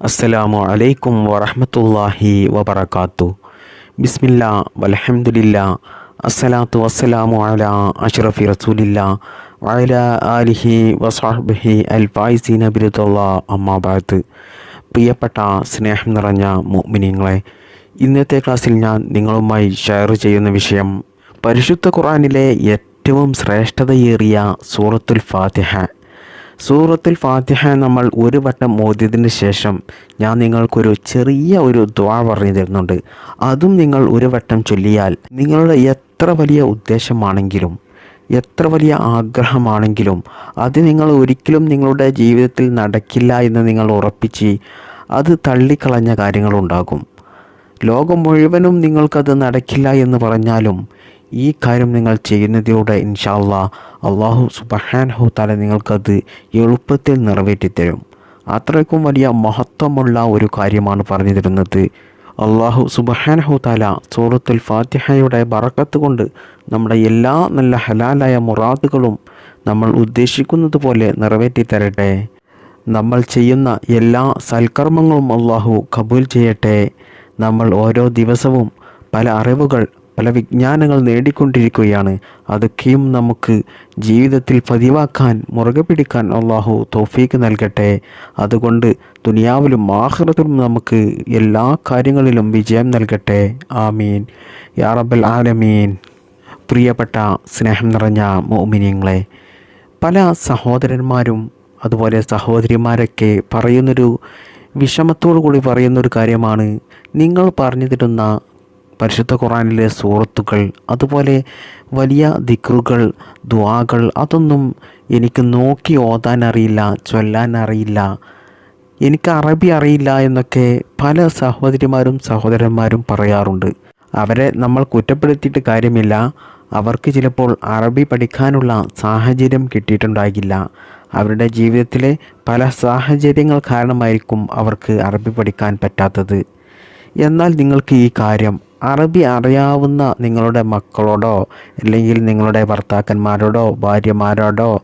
അസ്സലാമു അലൈക്കും വറഹമത്തല്ലാഹി വബർക്കാത്തു ബിസ്മില്ല വലഹമുല്ല അസ്സലാത്തു വസ്സലാമു അല അഷ്റഫി റസൂലില്ല വഅല ആലിഹി വസാഹബിഹി അൽ ഫായിസീന ബിരുദുള്ള അമ്മാബാത്ത് പ്രിയപ്പെട്ട സ്നേഹം നിറഞ്ഞ മുഅ്മിനീങ്ങളെ ഇന്നത്തെ ക്ലാസ്സിൽ ഞാൻ നിങ്ങളുമായി ഷെയർ ചെയ്യുന്ന വിഷയം പരിശുദ്ധ ഖുർആനിലെ ഏറ്റവും ശ്രേഷ്ഠതയേറിയ സൂറത്തുൽ ഫാത്തിഹ. സൂറത്തുൽ ഫാത്തിഹ നമ്മൾ ഒരു വട്ടം ഓതിയതിന് ശേഷം ഞാൻ നിങ്ങൾക്കൊരു ചെറിയ ഒരു ദ്വാ പറഞ്ഞു തരുന്നുണ്ട്. അതും നിങ്ങൾ ഒരു വട്ടം ചൊല്ലിയാൽ നിങ്ങളുടെ എത്ര വലിയ ഉദ്ദേശമാണെങ്കിലും എത്ര വലിയ ആഗ്രഹമാണെങ്കിലും അത് നിങ്ങൾ ഒരിക്കലും നിങ്ങളുടെ ജീവിതത്തിൽ നടക്കില്ല എന്ന് നിങ്ങൾ ഉറപ്പിച്ച് അത് തള്ളിക്കളഞ്ഞ കാര്യങ്ങളുണ്ടാകും. ലോകം മുഴുവനും നിങ്ങൾക്കത് നടക്കില്ല എന്ന് പറഞ്ഞാലും ഈ കാര്യം നിങ്ങൾ ചെയ്യുന്നതിലൂടെ ഇൻഷാല്ല അള്ളാഹു സുബഹാൻഹു തല നിങ്ങൾക്കത് എളുപ്പത്തിൽ നിറവേറ്റിത്തരും. അത്രയ്ക്കും വലിയ മഹത്വമുള്ള ഒരു കാര്യമാണ് പറഞ്ഞു തരുന്നത്. അള്ളാഹു സുബഹാൻഹു താല സൂറത്തുൽ ഫാത്തിഹയുടെ ബറക്കത്ത് കൊണ്ട് നമ്മുടെ എല്ലാ നല്ല ഹലാലായ മുറാദുകളും നമ്മൾ ഉദ്ദേശിക്കുന്നത് പോലെ നിറവേറ്റി തരട്ടെ നമ്മൾ ചെയ്യുന്ന എല്ലാ സൽക്കർമ്മങ്ങളും അള്ളാഹു കബൂൽ ചെയ്യട്ടെ. നമ്മൾ ഓരോ ദിവസവും പല അറിവുകൾ പല വിജ്ഞാനങ്ങൾ നേടിക്കൊണ്ടിരിക്കുകയാണ്. അതൊക്കെയും നമുക്ക് ജീവിതത്തിൽ പതിവാക്കാൻ മുറുകെ പിടിക്കാൻ അള്ളാഹു തോഫീക്ക് നൽകട്ടെ. അതുകൊണ്ട് ദുനിയാവിലും ആഹ്റത്തിലും നമുക്ക് എല്ലാ കാര്യങ്ങളിലും വിജയം നൽകട്ടെ. ആമീൻ. യാ റബ്ബൽ ആലമീൻ. പ്രിയപ്പെട്ട സ്നേഹം നിറഞ്ഞ മോമിനിയങ്ങളെ പല സഹോദരന്മാരും അതുപോലെ സഹോദരിമാരൊക്കെ പറയുന്നൊരു വിഷമത്തോടു കൂടി പറയുന്നൊരു കാര്യമാണ്. നിങ്ങൾ പറഞ്ഞു തരുന്ന പരിശുദ്ധ ഖുറാനിലെ സുഹൃത്തുക്കൾ അതുപോലെ വലിയ ദിക്റുകൾ ദ്വാകൾ അതൊന്നും എനിക്ക് നോക്കി ഓതാൻ അറിയില്ല ചൊല്ലാൻ അറിയില്ല. എനിക്ക് അറബി അറിയില്ല എന്നൊക്കെ പല സഹോദരിമാരും സഹോദരന്മാരും പറയാറുണ്ട്. അവരെ നമ്മൾ കുറ്റപ്പെടുത്തിയിട്ട് കാര്യമില്ല. അവർക്ക് ചിലപ്പോൾ അറബി പഠിക്കാനുള്ള സാഹചര്യം കിട്ടിയിട്ടുണ്ടാകില്ല. അവരുടെ ജീവിതത്തിലെ പല സാഹചര്യങ്ങൾ കാരണമായിരിക്കും അവർക്ക് അറബി പഠിക്കാൻ പറ്റാത്തത്. എന്നാൽ നിങ്ങൾക്ക് ഈ കാര്യം അറബി അറിയാവുന്ന നിങ്ങളുടെ മക്കളോടോ അല്ലെങ്കിൽ നിങ്ങളുടെ ഭർത്താക്കന്മാരോടോ ഭാര്യമാരോടോ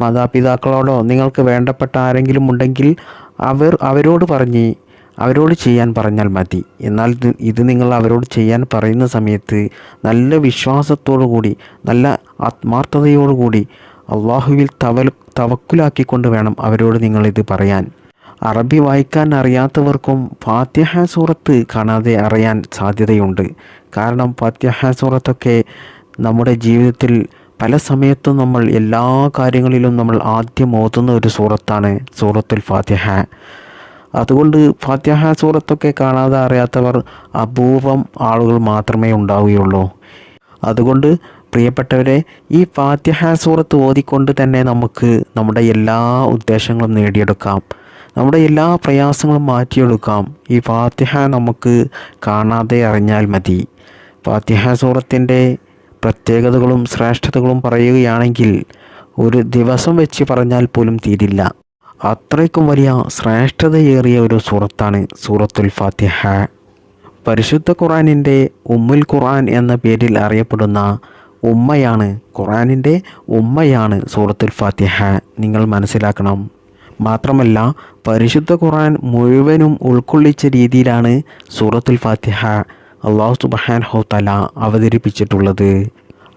മാതാപിതാക്കളോടോ നിങ്ങൾക്ക് വേണ്ടപ്പെട്ട ആരെങ്കിലും ഉണ്ടെങ്കിൽ അവർ അവരോട് പറഞ്ഞ് അവരോട് ചെയ്യാൻ പറഞ്ഞാൽ മതി. എന്നാൽ ഇത് നിങ്ങൾ അവരോട് ചെയ്യാൻ പറയുന്ന സമയത്ത് നല്ല വിശ്വാസത്തോടു കൂടി നല്ല ആത്മാർത്ഥതയോടുകൂടി അള്ളാഹുവിൽ തവൽ തവക്കുലാക്കിക്കൊണ്ട് വേണം അവരോട് നിങ്ങളിത് പറയാൻ. അറബി വായിക്കാൻ അറിയാത്തവർക്കും ഫാത്യഹ സൂറത്ത് കാണാതെ അറിയാൻ സാധ്യതയുണ്ട്. കാരണം ഫാത്യഹ സൂറത്തൊക്കെ നമ്മുടെ ജീവിതത്തിൽ പല സമയത്തും നമ്മൾ എല്ലാ കാര്യങ്ങളിലും നമ്മൾ ആദ്യം ഓതുന്ന ഒരു സൂറത്താണ് സൂറത്തുൽ ഫാത്യഹ അതുകൊണ്ട് ഫാത്യഹ സൂറത്തൊക്കെ കാണാതെ അറിയാത്തവർ അപൂർവം ആളുകൾ മാത്രമേ ഉണ്ടാവുകയുള്ളൂ. അതുകൊണ്ട് പ്രിയപ്പെട്ടവരെ ഈ ഫാത്യഹ സൂറത്ത് ഓതിക്കൊണ്ട് തന്നെ നമുക്ക് നമ്മുടെ എല്ലാ ഉദ്ദേശങ്ങളും നേടിയെടുക്കാം. നമ്മുടെ എല്ലാ പ്രയാസങ്ങളും മാറ്റിയെടുക്കാം. ഈ ഫാത്തിഹ നമുക്ക് കാണാതെ അറിഞ്ഞാൽ മതി. ഫാത്തിഹ സൂറത്തിന്റെ പ്രത്യേകതകളും ശ്രേഷ്ഠതകളും പറയുകയാണെങ്കിൽ ഒരു ദിവസം വെച്ച് പറഞ്ഞാൽ പോലും തീരില്ല. അത്രയ്ക്കും വലിയ ശ്രേഷ്ഠതയേറിയ ഒരു സൂറത്താണ് സൂറത്തുൽ ഫാത്തിഹ. പരിശുദ്ധ ഖുറാനിന്റെ ഉമ്മുൽ ഖുറാൻ എന്ന പേരിൽ അറിയപ്പെടുന്ന ഉമ്മയാണ് ഖുറാനിന്റെ ഉമ്മയാണ് സൂറത്തുൽ ഫാത്തിഹ. നിങ്ങൾ മനസ്സിലാക്കണം. മാത്രമല്ല പരിശുദ്ധ ഖുറാൻ മുഴുവനും ഉൾക്കൊള്ളിച്ച രീതിയിലാണ് സൂറത്തുൽ ഫാത്തിഹ അള്ളാഹു സുബഹാൻ ഹോത്തല അവതരിപ്പിച്ചിട്ടുള്ളത്.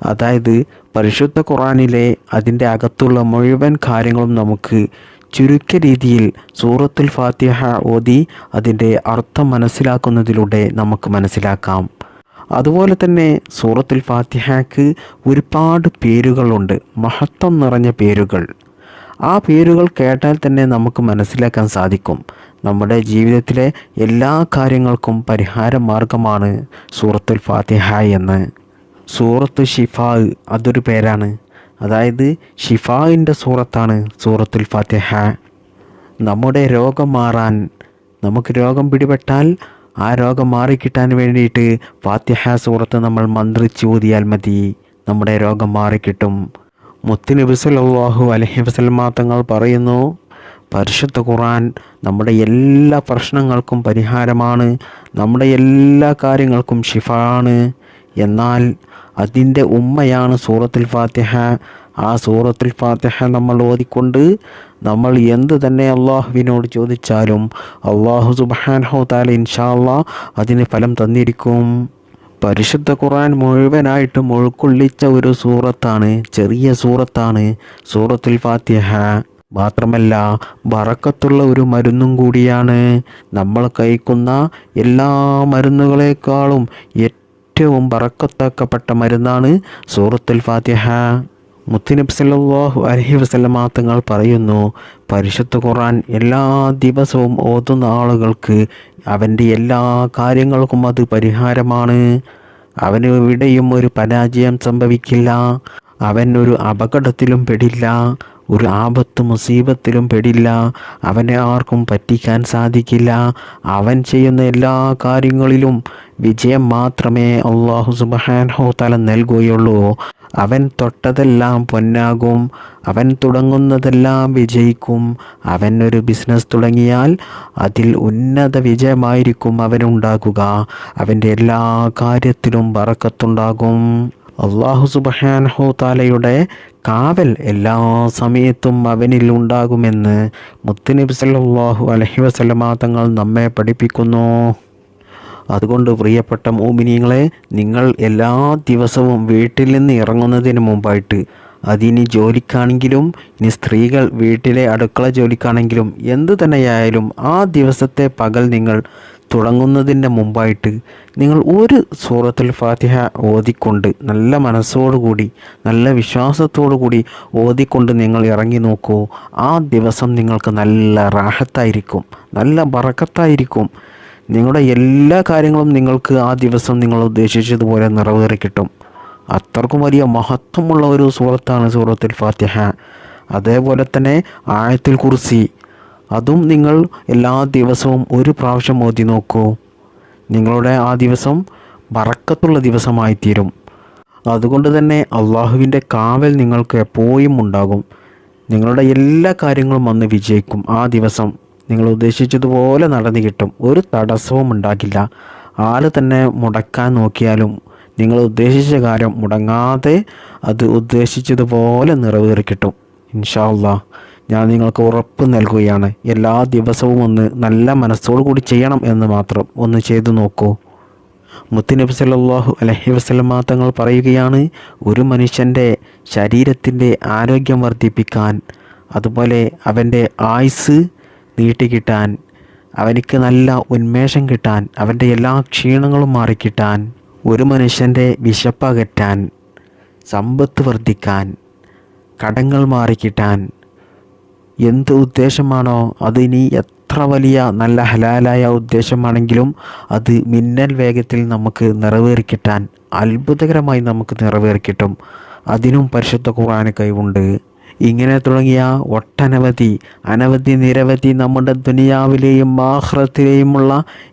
അതായത് പരിശുദ്ധ ഖുറാനിലെ അതിന്റെ അകത്തുള്ള മുഴുവൻ കാര്യങ്ങളും നമുക്ക് ചുരുക്ക രീതിയിൽ സൂറത്തുൽ ഫാത്തിഹ ഓതി അതിന്റെ അർത്ഥം മനസ്സിലാക്കുന്നതിലൂടെ നമുക്ക് മനസ്സിലാക്കാം. അതുപോലെ തന്നെ സൂറത്തുൽ ഫാത്തിഹയ്ക്ക് ഒരുപാട് പേരുകളുണ്ട് മഹത്വം നിറഞ്ഞ പേരുകൾ. ആ പേരുകൾ കേട്ടാൽ തന്നെ നമുക്ക് മനസ്സിലാക്കാൻ സാധിക്കും. നമ്മുടെ ജീവിതത്തിലെ എല്ലാ കാര്യങ്ങൾക്കും പരിഹാര മാർഗമാണ് സൂറത്തുൽ ഫാത്തിഹ എന്ന്. സൂറത്ത് ഷിഫാ അതൊരു പേരാണ്. അതായത് ഷിഫായിന്റെ സൂറത്താണ് സൂറത്തുൽ ഫാത്തിഹ. നമ്മുടെ രോഗം മാറാൻ നമുക്ക് രോഗം പിടിപെട്ടാൽ ആ രോഗം മാറിക്കിട്ടാൻ വേണ്ടിയിട്ട് ഫാത്തിഹ സൂറത്ത് നമ്മൾ മന്ത്രിച്ച് ഊതിയാൽ മതി. നമ്മുടെ രോഗം മാറിക്കിട്ടും മുത്തുനബി സല്ലല്ലാഹു അലഹി വസ്ലമ തങ്ങൾ പറയുന്നു പരിശുദ്ധ ഖുറാൻ നമ്മുടെ എല്ലാ പ്രശ്നങ്ങൾക്കും പരിഹാരമാണ് നമ്മുടെ എല്ലാ കാര്യങ്ങൾക്കും ഷിഫാണ് എന്നാൽ അതിന്റെ ഉമ്മയാണ് സൂറത്തുൽ ഫാത്തിഹ. ആ സൂറത്തുൽ ഫാത്തിഹ നമ്മൾ ഓതിക്കൊണ്ട് നമ്മൾ എന്ത് തന്നെ അള്ളാഹുവിനോട് ചോദിച്ചാലും അള്ളാഹു സുബാൻഹോ താല അള്ളാഹ് അതിന് ഫലം തന്നിരിക്കും. പരിശുദ്ധ ഖുർആൻ മുഴുവനായിട്ടും ഉൾക്കൊള്ളിച്ച ഒരു സൂറത്താണ് ചെറിയ സൂറത്താണ് സൂറത്തുൽ ഫാത്തിഹ. മാത്രമല്ല ബറക്കത്തുള്ള ഒരു മരുന്നും കൂടിയാണ്. നമ്മൾ കഴിക്കുന്ന എല്ലാ മരുന്നുകളെക്കാളും ഏറ്റവും ബറക്കത്താക്കപ്പെട്ട മരുന്നാണ് സൂറത്തുൽ ഫാത്തിഹ. മുത്തുനബി സല്ലാഹു അലൈഹി വസല്ലമ തങ്ങൾ പറയുന്നു പരിശുദ്ധ ഖുറാൻ എല്ലാ ദിവസവും ഓതുന്ന ആളുകൾക്ക് അവന്റെ എല്ലാ കാര്യങ്ങൾക്കും അത് പരിഹാരമാണ്. അവന് എവിടെയും ഒരു പരാജയം സംഭവിക്കില്ല. അവൻ ഒരു അപകടത്തിലും പെടില്ല. ഒരു ആപത്ത് മുസീബത്തിലും പെടില്ല. അവനെ ആർക്കും പറ്റിക്കാൻ സാധിക്കില്ല. അവൻ ചെയ്യുന്ന എല്ലാ കാര്യങ്ങളിലും വിജയം മാത്രമേ അള്ളാഹു സുബഹാൻഹോ തല നൽകുകയുള്ളൂ. അവൻ തൊട്ടതെല്ലാം പൊന്നാകും. അവൻ തുടങ്ങുന്നതെല്ലാം വിജയിക്കും. അവൻ ഒരു ബിസിനസ് തുടങ്ങിയാൽ അതിൽ ഉന്നത വിജയമായിരിക്കും അവനുണ്ടാകുക. അവന്റെ എല്ലാ കാര്യത്തിലും വറക്കത്തുണ്ടാകും അള്ളാഹു സുബഹാൻഹു താലയുടെ കാവൽ എല്ലാ സമയത്തും അവനിൽ ഉണ്ടാകുമെന്ന് മുത്തുനബി സല്ലല്ലാഹു അലഹി വസല്ലമ തങ്ങൾ നമ്മെ പഠിപ്പിക്കുന്നു. അതുകൊണ്ട് പ്രിയപ്പെട്ട മോമിനിയങ്ങളെ നിങ്ങൾ എല്ലാ ദിവസവും വീട്ടിൽ നിന്ന് ഇറങ്ങുന്നതിന് മുമ്പായിട്ട് അതിനി ജോലിക്കാണെങ്കിലും ഇനി സ്ത്രീകൾ വീട്ടിലെ അടുക്കള ജോലിക്കാണെങ്കിലും എന്തു തന്നെയായാലും ആ ദിവസത്തെ പകൽ നിങ്ങൾ തുടങ്ങുന്നതിന്റെ മുമ്പായിട്ട് നിങ്ങൾ ഒരു സൂറത്തിൽ ഫാത്തിഹ ഓതിക്കൊണ്ട് നല്ല മനസ്സോടുകൂടി നല്ല വിശ്വാസത്തോടു കൂടി ഓതിക്കൊണ്ട് നിങ്ങൾ ഇറങ്ങി നോക്കൂ. ആ ദിവസം നിങ്ങൾക്ക് നല്ല റാഹത്തായിരിക്കും നല്ല ബറക്കത്തായിരിക്കും. നിങ്ങളുടെ എല്ലാ കാര്യങ്ങളും നിങ്ങൾക്ക് ആ ദിവസം നിങ്ങൾ ഉദ്ദേശിച്ചതുപോലെ നിറവേറി കിട്ടും. അത്രക്കും വലിയ മഹത്വമുള്ള ഒരു സൂറത്താണ് സൂറത്തുൽ ഫാത്തിഹ. അതേപോലെ തന്നെ ആഴത്തിൽ കുറിസി അതും നിങ്ങൾ എല്ലാ ദിവസവും ഒരു പ്രാവശ്യം ഓതി നോക്കൂ. നിങ്ങളുടെ ആ ദിവസം വറക്കത്തുള്ള ദിവസമായി തീരും അതുകൊണ്ട് തന്നെ അള്ളാഹുവിന്റെ കാവൽ നിങ്ങൾക്ക് എപ്പോഴും ഉണ്ടാകും. നിങ്ങളുടെ എല്ലാ കാര്യങ്ങളും വന്ന് വിജയിക്കും ആ ദിവസം. നിങ്ങൾ ഉദ്ദേശിച്ചതുപോലെ നടന്നു കിട്ടും. ഒരു തടസ്സവും ഉണ്ടാകില്ല. ആര് തന്നെ മുടക്കാൻ നോക്കിയാലും നിങ്ങൾ ഉദ്ദേശിച്ച കാര്യം മുടങ്ങാതെ അത് ഉദ്ദേശിച്ചതുപോലെ നിറവേറി കിട്ടും. ഇൻഷാ അള്ളാ ഞാൻ നിങ്ങൾക്ക് ഉറപ്പ് നൽകുകയാണ്. എല്ലാ ദിവസവും ഒന്ന് നല്ല മനസ്സോടു കൂടി ചെയ്യണം എന്ന് മാത്രം ഒന്ന് ചെയ്തു നോക്കൂ. മുത്തുനബി സല്ലാഹു അലഹി വസല്ലമ തങ്ങൾ പറയുകയാണ് ഒരു മനുഷ്യന്റെ ശരീരത്തിന്റെ ആരോഗ്യം വർദ്ധിപ്പിക്കാൻ അതുപോലെ അവന്റെ ആയുസ് നീട്ടിക്കിട്ടാൻ അവനിക്ക് നല്ല ഉന്മേഷം കിട്ടാൻ അവന്റെ എല്ലാ ക്ഷീണങ്ങളും മാറിക്കിട്ടാൻ ഒരു മനുഷ്യന്റെ വിശപ്പകറ്റാൻ സമ്പത്ത് വർദ്ധിക്കാൻ കടങ്ങൾ മാറിക്കിട്ടാൻ എന്ത് ഉദ്ദേശമാണോ അത് ഇനി എത്ര വലിയ നല്ല ഹലാലായ ഉദ്ദേശമാണെങ്കിലും അത് മിന്നൽ വേഗത്തിൽ നമുക്ക് നിറവേറിക്കിട്ടാൻ അത്ഭുതകരമായി നമുക്ക് നിറവേറിക്കിട്ടും. അതിനും പരിശുദ്ധ ഖുർആന് കഴിവുണ്ട്. ഇങ്ങനെ തുടങ്ങിയ ഒട്ടനവധി അനവധി നിരവധി നമ്മുടെ ദുനിയാവിലെയും ആഹ്റത്തിലെയുമുള്ള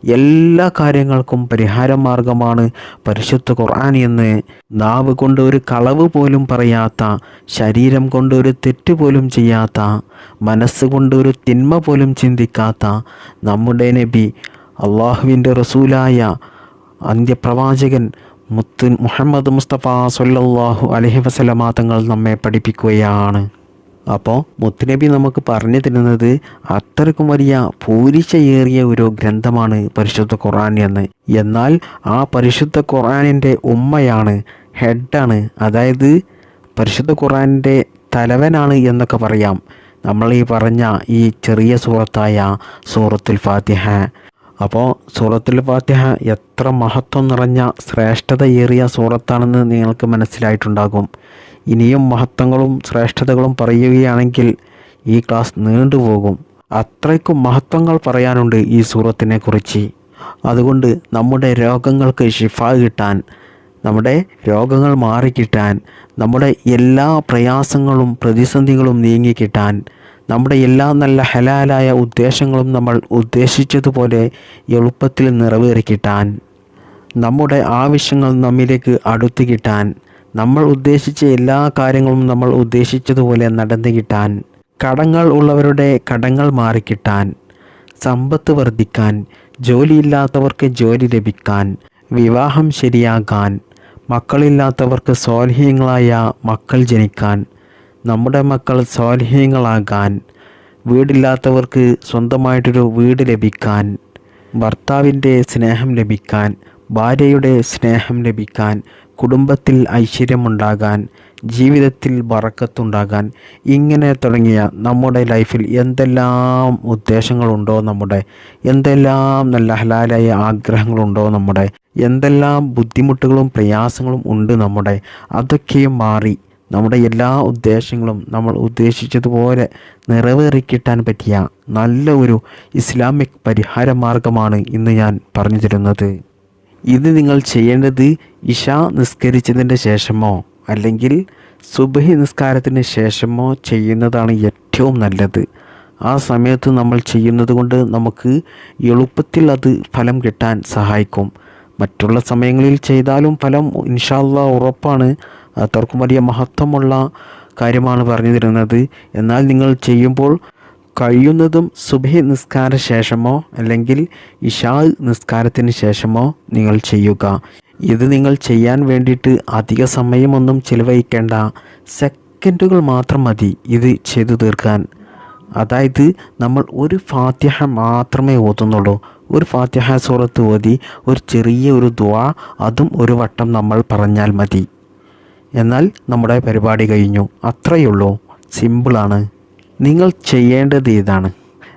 എല്ലാ കാര്യങ്ങൾക്കും പരിഹാര മാർഗമാണ് പരിശുദ്ധ ഖുർആൻ എന്ന്. നാവ് കൊണ്ട് ഒരു കളവ് പോലും പറയാത്ത ശരീരം കൊണ്ട് ഒരു തെറ്റ് പോലും ചെയ്യാത്ത മനസ്സുകൊണ്ട് ഒരു തിന്മ പോലും ചിന്തിക്കാത്ത നമ്മുടെ നബി അള്ളാഹുവിന്റെ റസൂലായ അന്ത്യപ്രവാചകൻ മുത്ത് മുഹമ്മദ് മുസ്തഫ സൊല്ലാഹു അലഹി വസല്ലമ തങ്ങൾ നമ്മെ പഠിപ്പിക്കുകയാണ്. അപ്പോൾ മുത്തുനബി നമുക്ക് പറഞ്ഞു തരുന്നത് അത്രക്കും വലിയ പൂരിശയേറിയ ഒരു ഗ്രന്ഥമാണ് പരിശുദ്ധ ഖുർആൻ എന്ന്. എന്നാൽ ആ പരിശുദ്ധ ഖുർആനിന്റെ ഉമ്മയാണ് ഹെഡാണ് അതായത് പരിശുദ്ധ ഖുർആനിന്റെ തലവനാണ് എന്നൊക്കെ പറയാം. നമ്മൾ ഈ പറഞ്ഞ ഈ ചെറിയ സൂറത്തായ സൂറത്തുൽ ഫാത്തിഹ അപ്പോൾ സൂറത്തുൽ ഫാത്തിഹ എത്ര മഹത്വം നിറഞ്ഞ ശ്രേഷ്ഠതയേറിയ സൂറത്താണെന്ന് നിങ്ങൾക്ക് മനസ്സിലായിട്ടുണ്ടാകും. ഇനിയും മഹത്വങ്ങളും ശ്രേഷ്ഠതകളും പറയുകയാണെങ്കിൽ ഈ ക്ലാസ് നീണ്ടുപോകും അത്രയ്ക്കും മഹത്വങ്ങൾ പറയാനുണ്ട് ഈ സൂറത്തിനെ കുറിച്ച്. അതുകൊണ്ട് നമ്മുടെ രോഗങ്ങൾക്ക് ഷിഫ കിട്ടാൻ നമ്മുടെ രോഗങ്ങൾ മാറിക്കിട്ടാൻ നമ്മുടെ എല്ലാ പ്രയാസങ്ങളും പ്രതിസന്ധികളും നീങ്ങിക്കിട്ടാൻ നമ്മുടെ എല്ലാ നല്ല ഹലാലായ ഉദ്ദേശങ്ങളും നമ്മൾ ഉദ്ദേശിച്ചതുപോലെ എളുപ്പത്തിൽ നിറവേറി കിട്ടാൻ നമ്മുടെ ആവശ്യങ്ങൾ നമ്മിലേക്ക് അടുത്തു കിട്ടാൻ നമ്മൾ ഉദ്ദേശിച്ച എല്ലാ കാര്യങ്ങളും നമ്മൾ ഉദ്ദേശിച്ചതുപോലെ നടന്നു കിട്ടാൻ കടങ്ങൾ ഉള്ളവരുടെ കടങ്ങൾ മാറിക്കിട്ടാൻ സമ്പത്ത് വർദ്ധിക്കാൻ ജോലിയില്ലാത്തവർക്ക് ജോലി ലഭിക്കാൻ വിവാഹം ശരിയാകാൻ മക്കളില്ലാത്തവർക്ക് സ്വാൽഹീങ്ങളായ മക്കൾ ജനിക്കാൻ നമ്മുടെ മക്കൾ സ്വാധീനങ്ങളാകാൻ വീടില്ലാത്തവർക്ക് സ്വന്തമായിട്ടൊരു വീട് ലഭിക്കാൻ ഭർത്താവിന്റെ സ്നേഹം ലഭിക്കാൻ ഭാര്യയുടെ സ്നേഹം ലഭിക്കാൻ കുടുംബത്തിൽ ഐശ്വര്യമുണ്ടാകാൻ ജീവിതത്തിൽ വറക്കത്തുണ്ടാകാൻ ഇങ്ങനെ തുടങ്ങിയ നമ്മുടെ ലൈഫിൽ എന്തെല്ലാം ഉദ്ദേശങ്ങളുണ്ടോ നമ്മുടെ എന്തെല്ലാം നല്ല ഹലാലായ ആഗ്രഹങ്ങളുണ്ടോ നമ്മുടെ എന്തെല്ലാം ബുദ്ധിമുട്ടുകളും പ്രയാസങ്ങളും ഉണ്ട് നമ്മുടെ അതൊക്കെയും മാറി നമ്മുടെ എല്ലാ ഉദ്ദേശങ്ങളും നമ്മൾ ഉദ്ദേശിച്ചതുപോലെ നിറവേറിക്കിട്ടാൻ പറ്റിയ നല്ല ഒരു ഇസ്ലാമിക് പരിഹാര മാർഗമാണ് ഇന്ന് ഞാൻ പറഞ്ഞു തരുന്നത്. ഇത് നിങ്ങൾ ചെയ്യേണ്ടത് ഇഷ നിസ്കരിച്ചതിന്റെ ശേഷമോ അല്ലെങ്കിൽ സുബഹി നിസ്കാരത്തിന് ശേഷമോ ചെയ്യുന്നതാണ് ഏറ്റവും നല്ലത്. ആ സമയത്ത് നമ്മൾ ചെയ്യുന്നത് കൊണ്ട് നമുക്ക് എളുപ്പത്തിൽ അത് ഫലം കിട്ടാൻ സഹായിക്കും. മറ്റുള്ള സമയങ്ങളിൽ ചെയ്താലും ഫലം ഇൻഷാല്ല ഉറപ്പാണ്. അത്രക്കും വലിയ മഹത്വമുള്ള കാര്യമാണ് പറഞ്ഞു തരുന്നത് എന്നാൽ നിങ്ങൾ ചെയ്യുമ്പോൾ കഴിയുന്നതും സുബഹി നിസ്കാര ശേഷമോ അല്ലെങ്കിൽ ഇഷാ നിസ്കാരത്തിന് ശേഷമോ നിങ്ങൾ ചെയ്യുക. ഇത് നിങ്ങൾ ചെയ്യാൻ വേണ്ടിയിട്ട് അധിക സമയമൊന്നും ചിലവഴിക്കേണ്ട. സെക്കൻഡുകൾ മാത്രം മതി ഇത് ചെയ്തു തീർക്കാൻ. അതായത് നമ്മൾ ഒരു ഫാത്യഹ മാത്രമേ ഓതുന്നുള്ളൂ. ഒരു ഫാത്യഹ സൂറത്ത് ഓതി ഒരു ചെറിയ ഒരു ദ്വാ അതും ഒരു വട്ടം നമ്മൾ പറഞ്ഞാൽ മതി. എന്നാൽ നമ്മുടെ പരിപാടി കഴിഞ്ഞു. അത്രയുള്ളൂ. സിമ്പിളാണ്. നിങ്ങൾ ചെയ്യേണ്ടത് ഇതാണ്.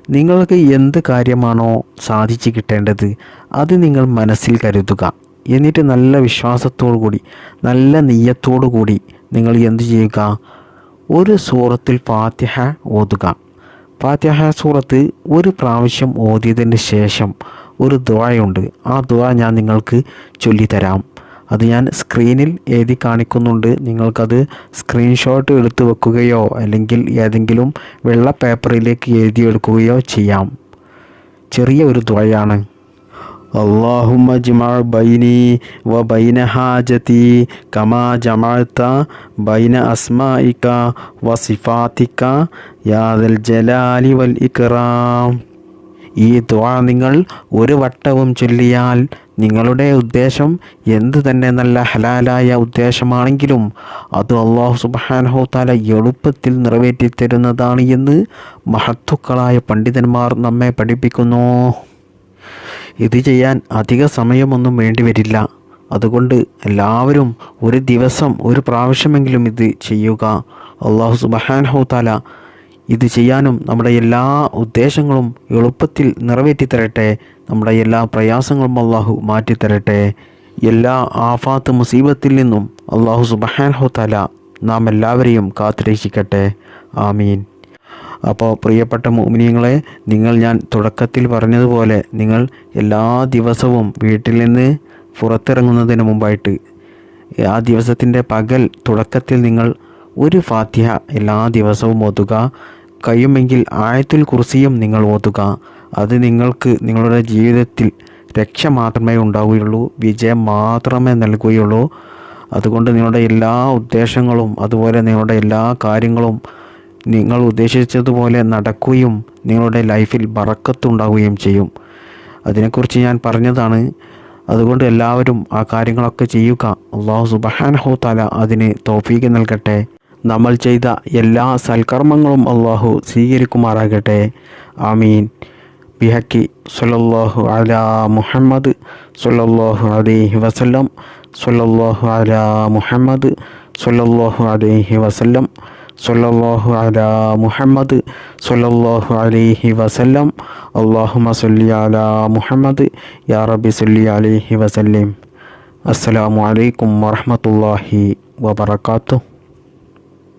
നിങ്ങൾക്ക് എന്ത് കാര്യമാണോ സാധിച്ചു കിട്ടേണ്ടത് അത് നിങ്ങൾ മനസ്സിൽ കരുതുക. എന്നിട്ട് നല്ല വിശ്വാസത്തോടു കൂടി നല്ല നെയ്യത്തോടു കൂടി നിങ്ങൾ എന്ത് ചെയ്യുക? ഒരു സൂറത്തിൽ ഫാത്തിഹ ഓതുക. ഫാത്തിഹ സൂറത്ത് ഒരു പ്രാവശ്യം ഓതിയതിന് ശേഷം ഒരു ദ്വായുണ്ട് ആ ദ്വാ ഞാൻ നിങ്ങൾക്ക് ചൊല്ലിത്തരാം. അത് ഞാൻ സ്ക്രീനിൽ എഴുതി കാണിക്കുന്നുണ്ട് നിങ്ങൾക്കത് സ്ക്രീൻഷോട്ട് എടുത്തു വെക്കുകയോ അല്ലെങ്കിൽ ഏതെങ്കിലും വെള്ള പേപ്പറിലേക്ക് എഴുതിയെടുക്കുകയോ ചെയ്യാം ചെറിയ ഒരു ദ്വയാണ് اللهم اجمع بيني وبين حاجتي كما جمعت بين أسمائك وصفاتك يا ذا الجلال والإكرام ഈ ദ്വാ നിങ്ങൾ ഒരു വട്ടവും ചൊല്ലിയാൽ നിങ്ങളുടെ ഉദ്ദേശം എന്ത് തന്നെ നല്ല ഹലാലായ ഉദ്ദേശമാണെങ്കിലും അത് അള്ളാഹു സുബാനഹു താല എളുപ്പത്തിൽ നിറവേറ്റിത്തരുന്നതാണ് എന്ന് മഹത്തുക്കളായ പണ്ഡിതന്മാർ നമ്മെ പഠിപ്പിക്കുന്നു. ഇത് ചെയ്യാൻ അധിക സമയമൊന്നും വേണ്ടി വരില്ല. അതുകൊണ്ട് എല്ലാവരും ഒരു ദിവസം ഒരു പ്രാവശ്യമെങ്കിലും ഇത് ചെയ്യുക. അള്ളാഹു സുബഹാനഹു താല ഇത് ചെയ്യാനും നമ്മുടെ എല്ലാ ഉദ്ദേശങ്ങളും എളുപ്പത്തിൽ നിറവേറ്റി തരട്ടെ നമ്മുടെ എല്ലാ പ്രയാസങ്ങളും അള്ളാഹു മാറ്റിത്തരട്ടെ. എല്ലാ ആഫാത്ത് മുസീബത്തിൽ നിന്നും അള്ളാഹു സുബഹാൻഹു തല നാം എല്ലാവരെയും കാത്തുരക്ഷിക്കട്ടെ. ആമീൻ. അപ്പോൾ പ്രിയപ്പെട്ട മോമിനിയങ്ങളെ നിങ്ങൾ ഞാൻ തുടക്കത്തിൽ പറഞ്ഞതുപോലെ നിങ്ങൾ എല്ലാ ദിവസവും വീട്ടിൽ നിന്ന് പുറത്തിറങ്ങുന്നതിന് മുമ്പായിട്ട് ആ ദിവസത്തിന്റെ പകൽ തുടക്കത്തിൽ നിങ്ങൾ ഒരു ഫാത്തിഹ എല്ലാ ദിവസവും ഓതുക. കഴിയുമെങ്കിൽ ആയത്തുൽ കുർസിയും നിങ്ങൾ ഓതുക. അത് നിങ്ങൾക്ക് നിങ്ങളുടെ ജീവിതത്തിൽ രക്ഷ മാത്രമേ ഉണ്ടാവുകയുള്ളൂ വിജയം മാത്രമേ നൽകുകയുള്ളൂ. അതുകൊണ്ട് നിങ്ങളുടെ എല്ലാ ഉദ്ദേശങ്ങളും അതുപോലെ നിങ്ങളുടെ എല്ലാ കാര്യങ്ങളും നിങ്ങൾ ഉദ്ദേശിച്ചതുപോലെ നടക്കുകയും നിങ്ങളുടെ ലൈഫിൽ ബറക്കത്തുണ്ടാവുകയും ചെയ്യും. അതിനെക്കുറിച്ച് ഞാൻ പറഞ്ഞതാണ്. അതുകൊണ്ട് എല്ലാവരും ആ കാര്യങ്ങളൊക്കെ ചെയ്യുക. അള്ളാഹു സുബഹാൻ താല അതിന് തോഫീക്ക് നൽകട്ടെ. നമ്മൾ ചെയ്ത എല്ലാ സൽക്കർമ്മങ്ങളും അള്ളാഹു സ്വീകരിക്കുമാറാകട്ടെ. ആമീൻ. ബിഹക്കി സല്ലല്ലാഹു അല മുഹമ്മദ് സല്ലല്ലാഹു അലൈഹി വസല്ലം. സല്ലല്ലാഹു അല മുഹമ്മദ് സല്ലല്ലാഹു അലൈഹി വസല്ലം. സല്ലല്ലാഹു അല മുഹമ്മദ് സല്ലല്ലാഹു അലൈഹി വസല്ലം. അല്ലാഹുമ്മ സല്ലി അല മുഹമ്മദ്. യാ റബി സല്ലി അലൈഹി വസല്ലം. അസ്സലാമു അലൈക്കും വറഹ്മത്തുള്ളാഹി വബറകാതുഹു.